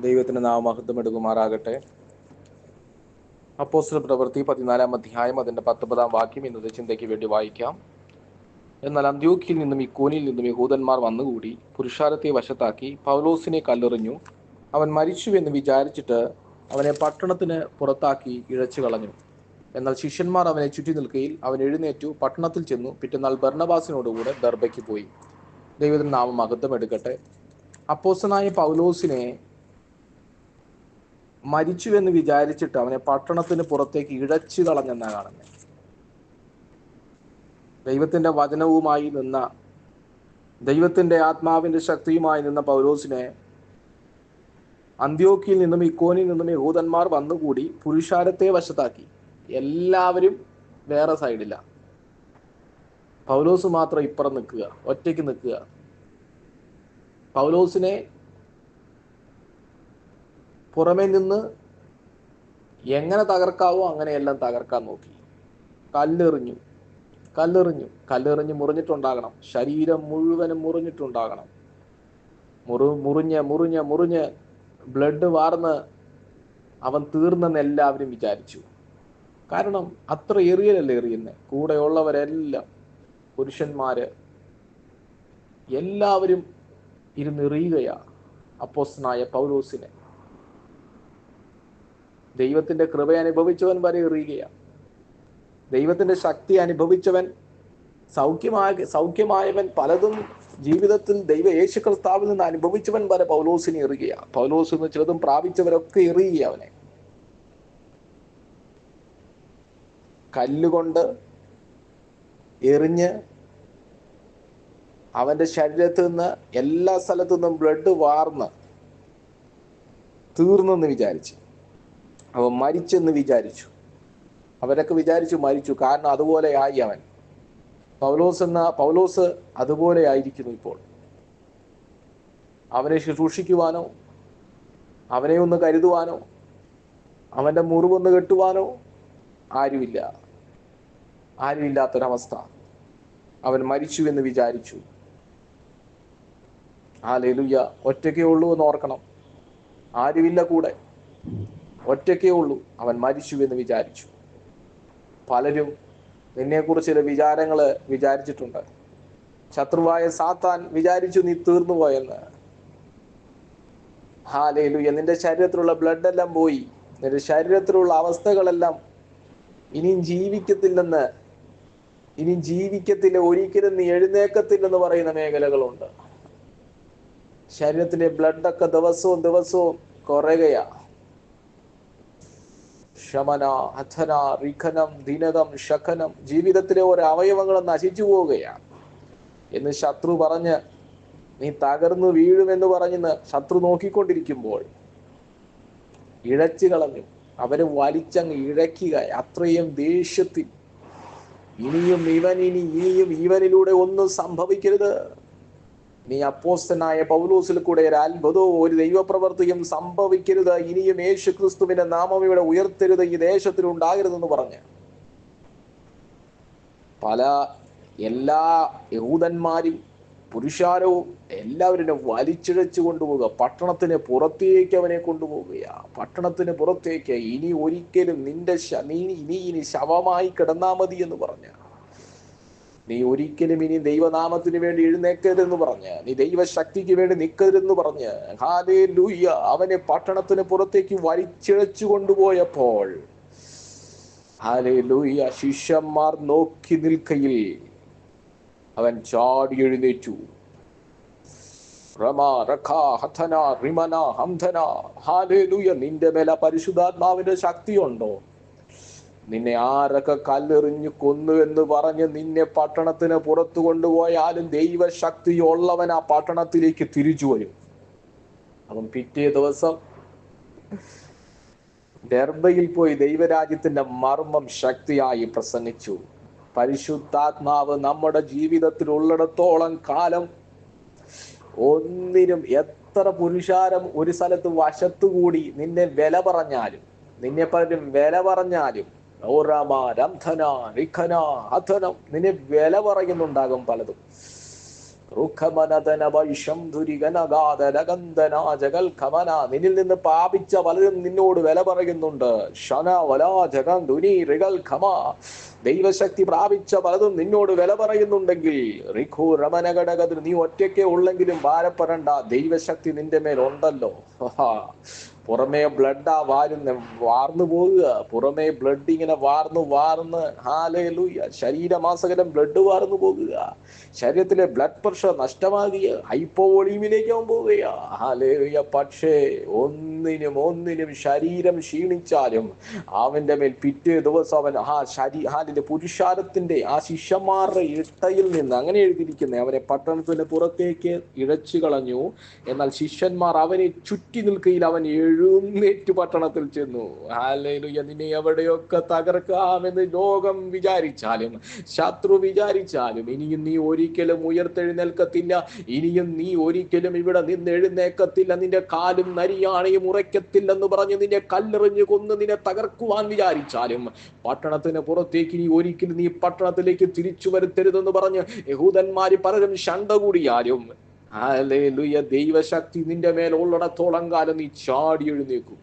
ദൈവത്തിന് നാമഹത്വം എടുക്കുമാറാകട്ടെ. അപ്പോസ്റ്റൽ പ്രവൃത്തി പതിനാലാം അധ്യായം അതിന്റെ പത്തൊമ്പതാം വാക്യം ഇന്നത്തെ ചിന്തയ്ക്ക് വേണ്ടി വായിക്കാം. എന്നാൽ അന്ത്യോക്കിയിൽ നിന്നും ഇക്കോനിയിൽ നിന്നും യഹൂദന്മാർ വന്നുകൂടി പുരുഷാരത്തെ വശത്താക്കി പൗലോസിനെ കല്ലെറിഞ്ഞു. അവൻ മരിച്ചു എന്ന് വിചാരിച്ചിട്ട് അവനെ പട്ടണത്തിന് പുറത്താക്കി ഇഴച്ചു കളഞ്ഞു. എന്നാൽ ശിഷ്യന്മാർ അവനെ ചുറ്റി നിൽക്കുകയിൽ അവൻ എഴുന്നേറ്റു പട്ടണത്തിൽ ചെന്നു പിറ്റന്നാൾ ഭരണവാസിനോടുകൂടെ ദർബയ്ക്ക് പോയി. ദൈവത്തിന് നാമം അകത്തം എടുക്കട്ടെ. അപ്പോസനായ പൗലോസിനെ മരിച്ചു എന്ന് വിചാരിച്ചിട്ട് അവനെ പട്ടണത്തിന് പുറത്തേക്ക് ഇഴച്ചു കളഞ്ഞെന്നാണ് കാണുന്നത്. ദൈവത്തിന്റെ വചനവുമായി നിന്ന ദൈവത്തിന്റെ ആത്മാവിന്റെ ശക്തിയുമായി നിന്ന പൗലോസിനെ അന്ത്യോക്കിയിൽ നിന്നും ഇക്കോനിൽ നിന്നും യഹൂദന്മാർ വന്നുകൂടി പുരുഷാരത്തെ വശത്താക്കി. എല്ലാവരും വേറെ സൈഡില്ല പൗലോസ് മാത്രം ഇപ്പുറം നിൽക്കുക ഒറ്റയ്ക്ക് നിൽക്കുക. പൗലോസിനെ പുറമെ നിന്ന് എങ്ങനെ തകർക്കാവോ അങ്ങനെയെല്ലാം തകർക്കാൻ നോക്കി. കല്ലെറിഞ്ഞു. കല്ലെറിഞ്ഞു. കല്ലെറിഞ്ഞ് മുറിഞ്ഞിട്ടുണ്ടാകണം. ശരീരം മുഴുവനും മുറിഞ്ഞിട്ടുണ്ടാകണം. മുറി മുറിഞ്ഞ് മുറിഞ്ഞ് മുറിഞ്ഞ് ബ്ലഡ് വാർന്ന് അവൻ തീർന്നെന്ന് എല്ലാവരും വിചാരിച്ചു. കാരണം അത്ര എറിയലല്ലേ എറിയുന്നത് കൂടെയുള്ളവരെല്ലാം പുരുഷന്മാര് എല്ലാവരും ഇരുന്ന് എറിയുകയാ അപ്പോസ്തനായ പൗലോസിനെ. ദൈവത്തിന്റെ കൃപ അനുഭവിച്ചവൻ വരെ എറിയുകയാണ്. ദൈവത്തിന്റെ ശക്തി അനുഭവിച്ചവൻ സൗഖ്യമായ സൗഖ്യമായവൻ പലതും ജീവിതത്തിൽ ദൈവ യേശു കർത്താവിൽ നിന്ന് അനുഭവിച്ചവൻ വരെ പൗലോസിനെ എറിയുകയാണ്. പൗലോസ് എന്ന് ചിലതും പ്രാപിച്ചവരൊക്കെ എറിയുക അവനെ. കല്ലുകൊണ്ട് എറിഞ്ഞ് അവന്റെ ശരീരത്തിൽ നിന്ന് എല്ലാ സ്ഥലത്തു നിന്നും ബ്ലഡ് വാർന്ന് തീർന്നെന്ന് വിചാരിച്ചു. മരിച്ചെന്ന് വിചാരിച്ചു. അവരൊക്കെ വിചാരിച്ചു മരിച്ചു. കാരണം അതുപോലെ ആയി അവൻ. പൗലോസ് എന്ന പൗലോസ് അതുപോലെ ആയിരിക്കുന്നു ഇപ്പോൾ. അവനെ ശുശ്രൂഷിക്കുവാനോ അവനെ ഒന്ന് കരുതുവാനോ അവന്റെ മുറിവൊന്ന് കെട്ടുവാനോ ആരുമില്ല. ആരുമില്ലാത്തൊരവസ്ഥ. അവൻ മരിച്ചു എന്ന് വിചാരിച്ചു. ആ ലെലുയ്യ ഒറ്റയ്ക്കേ ഉള്ളൂ എന്ന് ഓർക്കണം. ആരുമില്ല കൂടെ. ഒറ്റയ്ക്കേ ഉള്ളൂ. അവൻ മരിച്ചു എന്ന് വിചാരിച്ചു. പലരും നിന്നെക്കുറിച്ച് ചില വിചാരങ്ങൾ വിചാരിച്ചിട്ടുണ്ട്. ശത്രുവായ സാത്താൻ വിചാരിച്ചു നീ തീർന്നു പോയെന്ന്. ഹാലേലു നിന്റെ ശരീരത്തിലുള്ള ബ്ലഡ് എല്ലാം പോയി. നിന്റെ ശരീരത്തിലുള്ള അവസ്ഥകളെല്ലാം ഇനിയും ജീവിക്കത്തില്ലെന്ന് ഇനി ജീവിക്കത്തില്ല ഒരിക്കലും നീ എഴുന്നേക്കത്തില്ലെന്ന് പറയുന്ന മേഖലകളുണ്ട്. ശരീരത്തിലെ ബ്ലഡൊക്കെ ദിവസവും ദിവസവും കുറയുകയാ. ശമന അഥന റിഖനം ദിനതം ശഖനം ജീവിതത്തിലെ ഓരോ അവയവങ്ങളും നശിച്ചു പോവുകയാണ്. എന്ന് ശത്രു പറഞ്ഞ് നീ തകർന്നു വീഴുമെന്ന് പറഞ്ഞ് ശത്രു നോക്കിക്കൊണ്ടിരിക്കുമ്പോൾ ഇഴച്ചു കളഞ്ഞു. അവരെ വലിച്ചങ്ങ് ഇഴക്കുക അത്രയും ദേഷ്യത്തിൽ. ഇനിയും ഇവൻ ഇനി ഇനിയും ഇവനിലൂടെ ഒന്നും സംഭവിക്കരുത്. നീ അപ്പോസ്തനായ പൗലോസിൽ കൂടെ ഒരു അത്ഭുതവും ഒരു ദൈവപ്രവർത്തിയും സംഭവിക്കരുത്. ഇനിയും യേശു ക്രിസ്തുവിന്റെ നാമം ഇവിടെ ഉയർത്തരുത്. ഈ ദേശത്തിൽ ഉണ്ടാകരുതെന്ന് പറഞ്ഞ്. പല എല്ലാ യഹൂദന്മാരും പുരുഷാരവും എല്ലാവരും വലിച്ചിഴച്ചു കൊണ്ടുപോവുക. പട്ടണത്തിന് പുറത്തേക്ക് അവനെ കൊണ്ടുപോവുകയാ. പട്ടണത്തിന് പുറത്തേക്ക് ഇനി ഒരിക്കലും നിന്റെ നീ ഇനി ഇനി ശവമായി കിടന്നാ മതി എന്ന് പറഞ്ഞ. നീ ഒരിക്കലും ഇനി ദൈവനാമത്തിന് വേണ്ടി എഴുന്നേക്കരുതെന്ന് പറഞ്ഞ് നീ ദൈവശക്തിക്ക് വേണ്ടി നിൽക്കരുതെന്ന് പറഞ്ഞ് ഹാലേ ലൂയ്യ അവനെ പട്ടണത്തിന് പുറത്തേക്ക് വലിച്ചിഴച്ചു കൊണ്ടുപോയപ്പോൾ ഹാലേ ലൂയ്യ ശിഷ്യന്മാർ നോക്കി നിൽക്കയിൽ അവൻ ചാടി എഴുന്നേറ്റു. നിന്റെ മേല പരിശുദ്ധാത്മാവിന്റെ ശക്തിയുണ്ടോ? നിന്നെ ആരൊക്കെ കല്ലെറിഞ്ഞു കൊന്നു എന്ന് പറഞ്ഞ് നിന്നെ പട്ടണത്തിന് പുറത്തു കൊണ്ടുപോയാലും ദൈവശക്തിയുള്ളവൻ ആ പട്ടണത്തിലേക്ക് തിരിച്ചു വരും. അവൻ പിറ്റേ ദിവസം ഡെർബയിൽ പോയി ദൈവരാജ്യത്തിന്റെ മർമ്മം ശക്തിയായി പ്രസംഗിച്ചു. പരിശുദ്ധാത്മാവ് നമ്മുടെ ജീവിതത്തിൽ ഉള്ളിടത്തോളം കാലം ഒന്നിനും എത്ര പുരുഷാരം ഒരു സ്ഥലത്ത് വശത്തുകൂടി നിന്നെ വില പറഞ്ഞാലും നിന്നെ പലരും വില പറഞ്ഞാലും നിന്നെ വില പറയുന്നുണ്ടാകും പലതും. നിന്നിൽ നിന്ന് പാപിച്ച പലരും നിന്നോട് വില പറയുന്നുണ്ട്. ദൈവശക്തി പ്രാപിച്ച പലതും നിന്നോട് വില പറയുന്നുണ്ടെങ്കിൽ റിഖു രമനഘടകത്തിൽ നീ ഒറ്റയ്ക്ക് ഉള്ളെങ്കിലും ഭാരപ്പെടണ്ട. ദൈവശക്തി നിന്റെ മേൽ ഉണ്ടല്ലോ. പുറമേ ബ്ലഡാ വാരുന്ന വാർന്നു പോകുക. പുറമേ ബ്ലഡ് ഇങ്ങനെ വാർന്നു വാർന്ന്. ഹാലൂയ ശരീരമാസകരം ബ്ലഡ് വാർന്നു പോകുക. ശരീരത്തിലെ ബ്ലഡ് പ്രഷർ നഷ്ടമാകുക. ഹൈപ്പോവോളിയമിലേക്ക് അവൻ പോവുക ഹാലേലുയ പക്ഷേ ഒന്നിനും ഒന്നിനും ശരീരം ക്ഷീണിച്ചാലും അവന്റെ മേൽ പിറ്റേ ദിവസം അവൻ ആ ശരീ ഹാലിന്റെ പുരുഷാരത്തിന്റെ ആ ശിഷ്യന്മാരുടെ ഇട്ടയിൽ നിന്ന് അങ്ങനെ എഴുതിയിരിക്കുന്നത് അവരെ പട്ടണത്തിന്റെ പുറത്തേക്ക് ഇഴച്ചു കളഞ്ഞു. എന്നാൽ ശിഷ്യന്മാർ അവനെ ചുറ്റി നിൽക്കയിൽ അവൻ എഴുന്നേറ്റ് പട്ടണത്തിൽ ചെന്നു. ഹാലേലുയ നിന്നെ എവിടെയൊക്കെ തകർക്കാമെന്ന് ലോകം വിചാരിച്ചാലും ശത്രു വിചാരിച്ചാലും ഇനിയും നീ ഒരിക്കലും ഉയർത്തെഴുന്നേൽക്കത്തില്ല. ഇനിയും നീ ഒരിക്കലും ഇവിടെ നിന്ന് എഴുന്നേക്കത്തില്ല നിന്റെ കാലും നരിയാണയും ഉറയ്ക്കത്തില്ലെന്ന് പറഞ്ഞ് നിന്നെ കല്ലെറിഞ്ഞു കൊന്ന് നിന്നെ തകർക്കുവാൻ വിചാരിച്ചാലും പട്ടണത്തിന് പുറത്തേക്ക് നീ ഒരിക്കലും നീ പട്ടണത്തിലേക്ക് തിരിച്ചു വരുത്തരുതെന്ന് പറഞ്ഞ് യഹൂദന്മാര് പലരും ശണ്ട കൂടിയാലും. ദൈവശക്തി നിന്റെ മേൽ ഉള്ളിടത്തോളം കാലം നീ ചാടി എഴുന്നേക്കും.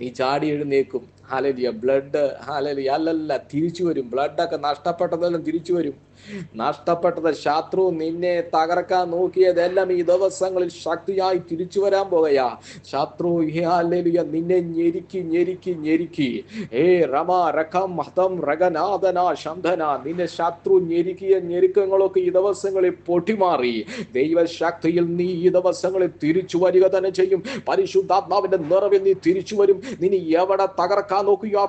നീ ചാടി എഴുന്നേക്കും. ഹാലലിയ ബ്ലഡ് ഹാലലിയ അല്ലല്ല തിരിച്ചു വരും. ബ്ലഡൊക്കെ നഷ്ടപ്പെട്ടതെല്ലാം തിരിച്ചു വരും. നഷ്ടപ്പെട്ടത് ശത്രു നിന്നെ തകർക്കാൻ നോക്കിയതെല്ലാം ഈ ദിവസങ്ങളിൽ ശക്തിയായി തിരിച്ചു വരാൻ പോകയാ. ശത്രു നിന്നെ ഞെരുക്കി ഞെരുക്കി ഞെരുക്കി. ഏ രമ രഖം ഹതം രഗനാഥന ശന്ധന നിന്നെ ശത്രു ഞെരുക്കിയ ഞെരുക്കങ്ങളൊക്കെ ഈ ദിവസങ്ങളിൽ പൊട്ടിമാറി. ദൈവശക്തിയിൽ നീ ഈ ദിവസങ്ങളിൽ തിരിച്ചു വരിക തന്നെ ചെയ്യും. പരിശുദ്ധാത്മാവിന്റെ നിറവിൽ നീ തിരിച്ചു വരും. നിന്നെ എവിടെ തകർക്കാൻ നോക്കിയോ?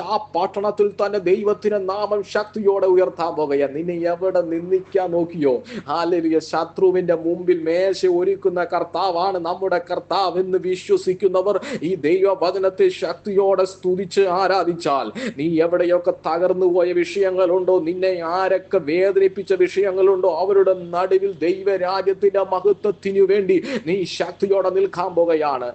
ആ പട്ടണത്തിൽ തന്നെ ദൈവത്തിന്റെ നാമം ശക്തിയോടെ ഉയർത്താൻ പോകുക നിന്നെ എവിടെ നിന്ദിക്കാൻ നോക്കിയോ? ഹാലലിയ. ശത്രുവിന്റെ മുമ്പിൽ മേശ ഒരുക്കുന്ന കർത്താവാണ് നമ്മുടെ കർത്താവ് എന്ന് വിശ്വസിക്കുന്നവർ ഈ ദൈവവചനത്തെ ശക്തിയോടെ സ്തുതിച്ച് ആരാധിച്ചാൽ നീ എവിടെയൊക്കെ തകർന്നു പോയ വിഷയങ്ങളുണ്ടോ? നിന്നെ ആരൊക്കെ വേദനിപ്പിച്ച വിഷയങ്ങളുണ്ടോ? അവരുടെ നടുവിൽ ദൈവരാജ്യത്തിന്റെ മഹത്വത്തിനു വേണ്ടി നീ ശക്തിയോടെ നിൽക്കാൻ പോകുകയാണ്.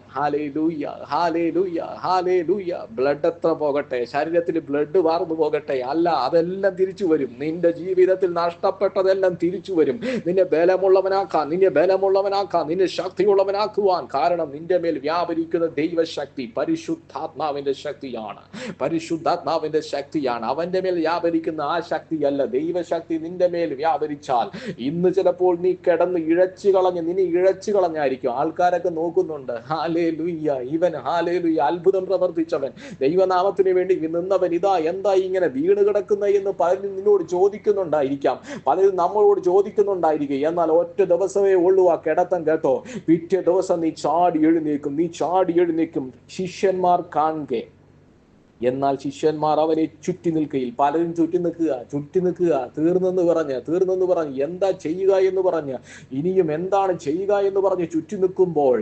ബ്ലഡ് എത്ര പോകട്ടെ? ശരീരത്തിൽ ബ്ലഡ് വാർന്നു പോകട്ടെ? അല്ല അതെല്ലാം തിരിച്ചു വരും. നിന്റെ ജീവിതത്തിൽ നഷ്ടപ്പെട്ടതെല്ലാം തിരിച്ചു വരും. നിന്നെ ബലമുള്ളവനാക്കാൻ നിന്നെ ബലമുള്ളവനാക്കാൻ നിന്നെ ശക്തിയുള്ളവനാക്കുവാൻ. കാരണം നിന്റെ മേൽ വ്യാപരിക്കുന്ന ദൈവശക്തി പരിശുദ്ധാത്മാവിന്റെ ശക്തിയാണ്. പരിശുദ്ധാത്മാവിന്റെ ശക്തിയാണ്. അവന്റെ മേൽ വ്യാപരിക്കുന്ന ആ ശക്തിയല്ല. ദൈവശക്തി നിന്റെ മേൽ വ്യാപരിച്ചാൽ ഇന്ന് ചിലപ്പോൾ നീ കിടന്ന് ഇഴച്ചു കളഞ്ഞ് നിന്നെ ഇഴച്ചു കളഞ്ഞായിരിക്കും. ആൾക്കാരൊക്കെ നോക്കുന്നുണ്ട് ഹാലേ ലുയ്യ ഇവൻ ഹാലേ ലുയ്യ അത്ഭുതം പ്രവർത്തിച്ചവൻ. ദൈവനാമത്തിന് വേണ്ടി നിന്നവൻ ഇതാ എന്താ ഇങ്ങനെ വീണ് കിടക്കുന്ന എന്ന് പലരും നിന്നോട് ചോദിക്കുന്നുണ്ടായിരിക്കാം പലരും നമ്മളോട് ചോദിക്കുന്നുണ്ടായിരിക്കും എന്നാൽ ഒറ്റ ദിവസമേ ഉള്ളൂ ആ കിടത്തം കേട്ടോ. പിറ്റേ ദിവസം നീ ചാടി എഴുന്നേക്കും നീ ചാടി എഴുന്നേക്കും ശിഷ്യന്മാർ കാണുകെ. എന്നാൽ ശിഷ്യന്മാർ അവനെ ചുറ്റി നിൽക്കുകയിൽ പലരും ചുറ്റി നിൽക്കുക ചുറ്റി നിൽക്കുക തീർന്നെന്ന് പറഞ്ഞ് തീർന്നെന്ന് പറഞ്ഞ് എന്താ ചെയ്യുക എന്ന് പറഞ്ഞ് ഇനിയും എന്താണ് ചെയ്യുക എന്ന് പറഞ്ഞ് ചുറ്റി നിൽക്കുമ്പോൾ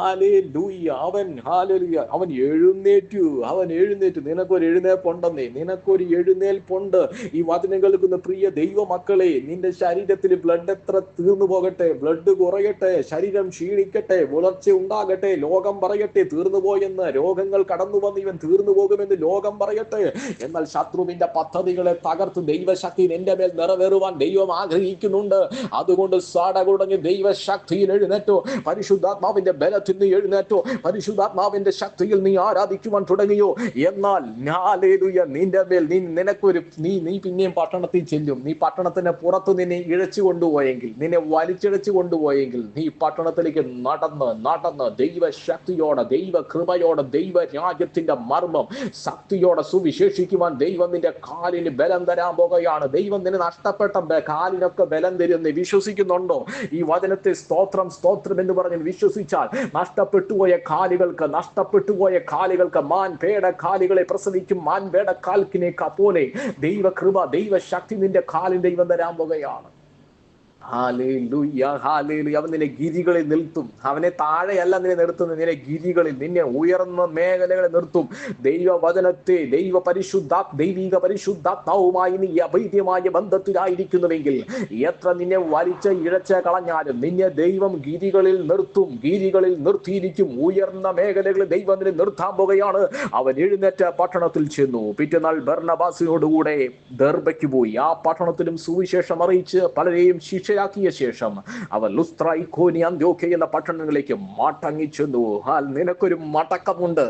ആലേ ലൂയ്യ അവൻ ഹാലലുയ അവൻ എഴുന്നേറ്റു അവൻ എഴുന്നേറ്റു നിനക്കൊരു എഴുന്നേൽപ്പുണ്ടെന്നേ നിനക്കൊരു എഴുന്നേൽപ്പുണ്ട്. ഈ വചനം കേൾക്കുന്ന പ്രിയ ദൈവ മക്കളെ നിന്റെ ശരീരത്തിൽ ബ്ലഡ് എത്ര തീർന്നു പോകട്ടെ ബ്ലഡ് കുറയട്ടെ ശരീരം ക്ഷീണിക്കട്ടെ വളർച്ച ഉണ്ടാകട്ടെ ലോകം പറയട്ടെ തീർന്നു പോയെന്ന് രോഗങ്ങൾ കടന്നു വന്ന് ഇവൻ തീർന്നു പോകുമെന്ന് ലോകം പറയട്ടെ. എന്നാൽ ശത്രുവിന്റെ പദ്ധതികളെ തകർത്ത് ദൈവശക്തി നിന്റെ മേൽ നിറവേറുവാൻ ദൈവം ആഗ്രഹിക്കുന്നുണ്ട്. അതുകൊണ്ട് സടകുടഞ്ഞ് ദൈവശക്തിയിൽ എഴുന്നേറ്റോ. പരിശുദ്ധാത്മാവിന്റെ ബലത്തിൽ നീ എഴുന്നേറ്റോ. പരിശുദ്ധാത്മാവിന്റെ ശക്തിയിൽ നീ ആരാധിക്കുവാൻ തുടങ്ങിയോ? എന്നാൽ ഞാലേലുയ നിന്റെ മേൽ നീ നിനക്കൊരു നീ നീ പിന്നെയും പട്ടണത്തിൽ ചെല്ലും. നീ പട്ടണത്തിന് പുറത്ത് നിന്നെ ഇഴച്ചു കൊണ്ടുപോയെങ്കിൽ നിന്നെ വലിച്ചിഴച്ചു കൊണ്ടുപോയെങ്കിൽ നീ പട്ടണത്തിലേക്ക് നടന്ന് നടന്ന് ദൈവശക്തിയോടെ ദൈവ കൃപയോടെ ദൈവ രാജ്യത്തിന്റെ മർമ്മം ശക്തിയോടെ സുവിശേഷിക്കുവാൻ ദൈവം നിന്റെ കാലിന് ബലം തരാൻ പോകുകയാണ്. ദൈവം നിന്നെ നഷ്ടപ്പെട്ട കാലിനൊക്കെ ബലം തരുമെന്ന് വിശ്വസിക്കുന്നുണ്ടോ? ഈ വചനത്തെ സ്തോത്രം സ്തോത്രം എന്ന് പറഞ്ഞ് വിശ്വസിച്ചാൽ നഷ്ടപ്പെട്ടു പോയ കാലുകൾക്ക് നഷ്ടപ്പെട്ടു പോയ കാലുകൾക്ക് മാൻ പേട കാലുകളെ പ്രസവിക്കും. മാൻ പേട കാൽക്കിനെ പോലെ ദൈവകൃപ ദൈവശക്തി നിന്റെ കാലിന് ദൈവം തരാൻ പോകുകയാണ്. അവൻ നിന്നെ ഗിരികളിൽ നിർത്തും. അവനെ താഴെയല്ല നിന്നെ നിർത്തുന്നത്. നിന്നെ ഗിരികളിൽ നിന്നെ ഉയർന്ന മേഖലകളെ നിർത്തും. ദൈവവചനത്തെ ദൈവ പരിശുദ്ധ ദൈവിക പരിശുദ്ധാത്മാവുമായി നീ അഭൈദ്യമായ ബന്ധത്തിലായിരിക്കുന്നുവെങ്കിൽ എത്ര നിന്നെ വലിച്ച ഇഴച്ച കളഞ്ഞാലും നിന്നെ ദൈവം ഗിരികളിൽ നിർത്തും. ഗിരികളിൽ നിർത്തിയിരിക്കും. ഉയർന്ന മേഖലകളിൽ ദൈവം നിന്നെ നിർത്താൻ പോകുകയാണ് അവൻ എഴുന്നേറ്റ പട്ടണത്തിൽ ചെന്നു. പിറ്റന്നാൾ ഭരണബാസിനോടുകൂടെ ദർബയ്ക്ക് പോയി. ആ പട്ടണത്തിലും സുവിശേഷം അറിയിച്ച് പലരെയും ശിക്ഷ ശുശ്രൂഷയാക്കിയ ശേഷം അവ ലുസ്ത്ര ഇക്കോനി അന്ത്യോക്കെ എന്ന പട്ടണങ്ങളിലേക്ക് മടങ്ങി ഹാൽ നിനക്കൊരു മടക്കമുണ്ട്.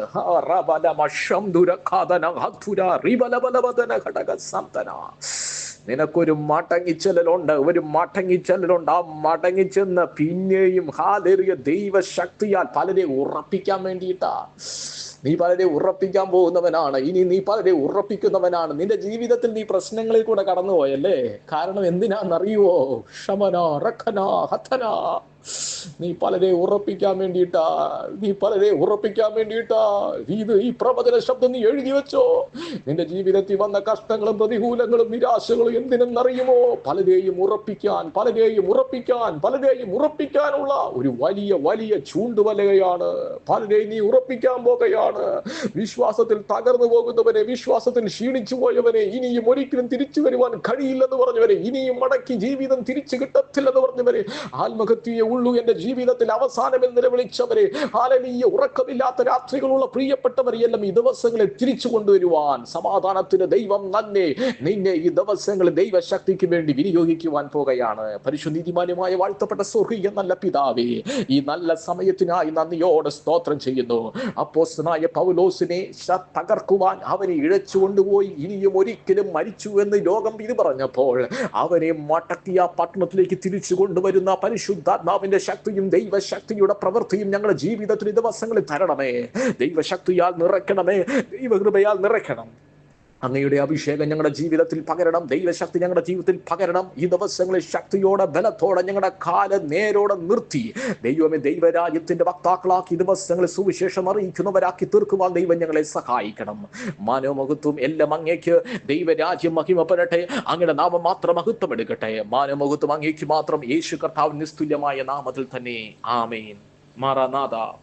നിനക്കൊരു മടങ്ങിച്ചെല്ലലുണ്ട്. ഒരു മടങ്ങിച്ചെല്ലലുണ്ട്. ആ മടങ്ങിച്ചെന്ന് പിന്നെയും ഹാലേറിയ ദൈവശക്തിയാൽ പലരെ ഉറപ്പിക്കാൻ വേണ്ടിയിട്ടാ. നീ പലരെ ഉറപ്പിക്കാൻ പോകുന്നവനാണ്. ഇനി നീ പലരെ ഉറപ്പിക്കുന്നവനാണ്. നിന്റെ ജീവിതത്തിൽ നീ പ്രശ്നങ്ങളിൽ കൂടെ കടന്നുപോയല്ലേ? കാരണം എന്തിനാന്നറിയുവോ? ക്ഷമന റഖന ഹഥന നീ പലരെ ഉറപ്പിക്കാൻ വേണ്ടിയിട്ടാ നീ പലരെ ഉറപ്പിക്കാൻ വേണ്ടിയിട്ടാ ഇത് ഈ പ്രവചന ശബ്ദം നീ എഴുതി വെച്ചോ. നിന്റെ ജീവിതത്തിൽ വന്ന കഷ്ടങ്ങളും പ്രതികൂലങ്ങളും നിരാശകളും എന്തിനെന്നറിയുമോ? പലരെയും ഉറപ്പിക്കാൻ പലരെയും ഉറപ്പിക്കാൻ പലരെയും ഉറപ്പിക്കാനുള്ള ഒരു വലിയ വലിയ ചൂണ്ടുവലയാണ്. പലരെയും നീ ഉറപ്പിക്കാൻ പോകുകയാണ്. വിശ്വാസത്തിൽ തകർന്നു പോകുന്നവനെ വിശ്വാസത്തിൽ ക്ഷീണിച്ചു പോയവനെ ഇനിയും ഒരിക്കലും തിരിച്ചു വരുവാൻ കഴിയില്ലെന്ന് പറഞ്ഞവരെ ഇനിയും മടക്കി ജീവിതം തിരിച്ചു കിട്ടത്തില്ലെന്ന് പറഞ്ഞവരെ ആത്മഹത്യയെ ഉള്ളൂ എന്റെ ജീവിതത്തിൽ അവസാനം എന്ന് നിലവിളിച്ചവരെ. ഹാലലീയ ഉറക്കമില്ലാത്ത രാത്രികളുള്ള പ്രിയപ്പെട്ടവരെ എല്ലാം ഈ ദിവസങ്ങളെ തിരിച്ചു കൊണ്ടുവരുവാൻ. സമാധാനത്തിന് ദൈവം നന്നെ. നിന്നെ ഈ ദിവസങ്ങൾ ദൈവശക്തിക്ക് വേണ്ടി വിനിയോഗിക്കുവാൻ പോകുകയാണ് പരിശുദ്ധിമാനുമായ വാഴ്ത്തപ്പെട്ട സ്വർഗീയ നല്ല പിതാവേ ഈ നല്ല സമയത്തിനായി നന്ദിയോടെ സ്തോത്രം ചെയ്യുന്നു. അപ്പോസ്തനായ പൗലോസിനെ തകർക്കുവാൻ അവനെ ഇഴച്ചു കൊണ്ടുപോയി ഇനിയും ഒരിക്കലും മരിച്ചു എന്ന് ലോകം ഇത് പറഞ്ഞപ്പോൾ അവനെ മടക്കിയ പട്ടണത്തിലേക്ക് തിരിച്ചു കൊണ്ടുവരുന്ന പരിശുദ്ധാത്മാവിന്റെ ശക്തിയും ദൈവശക്തിയുടെ പ്രവൃത്തിയും ഞങ്ങളുടെ ജീവിതത്തിൽ ദിവസങ്ങളിൽ തരണമേ. ദൈവശക്തിയാൽ നിറയ്ക്കണമേ. ദൈവകൃപയാൽ നിറയ്ക്കണം. അങ്ങയുടെ അഭിഷേകം ഞങ്ങളുടെ ജീവിതത്തിൽ പകരണം. ദൈവശക്തി ഞങ്ങളുടെ ജീവിതത്തിൽ പകരണം. ഈ ദിവസങ്ങളിൽ ശക്തിയോടെ ബലത്തോടെ ഞങ്ങളുടെ കാല നേരോടെ നിർത്തി. ദൈവമേ ദൈവരാജ്യത്തിന്റെ വക്താക്കളാക്കി ദിവസങ്ങളിൽ സുവിശേഷം അറിയിക്കുന്നവരാക്കി തീർക്കുവാൻ ദൈവം ഞങ്ങളെ സഹായിക്കണം. മാനവമഹത്വം എല്ലാം അങ്ങേക്ക് ദൈവരാജ്യം മഹിമപ്പെടട്ടെ. അങ്ങയുടെ നാമം മാത്രം മഹത്വം എടുക്കട്ടെ മാനവമഹത്വം അങ്ങേക്ക് മാത്രം യേശു കർത്താവ് നിസ്തുല്യമായ നാമത്തിൽ തന്നെ. ആമേൻ. മാറാനാഥ.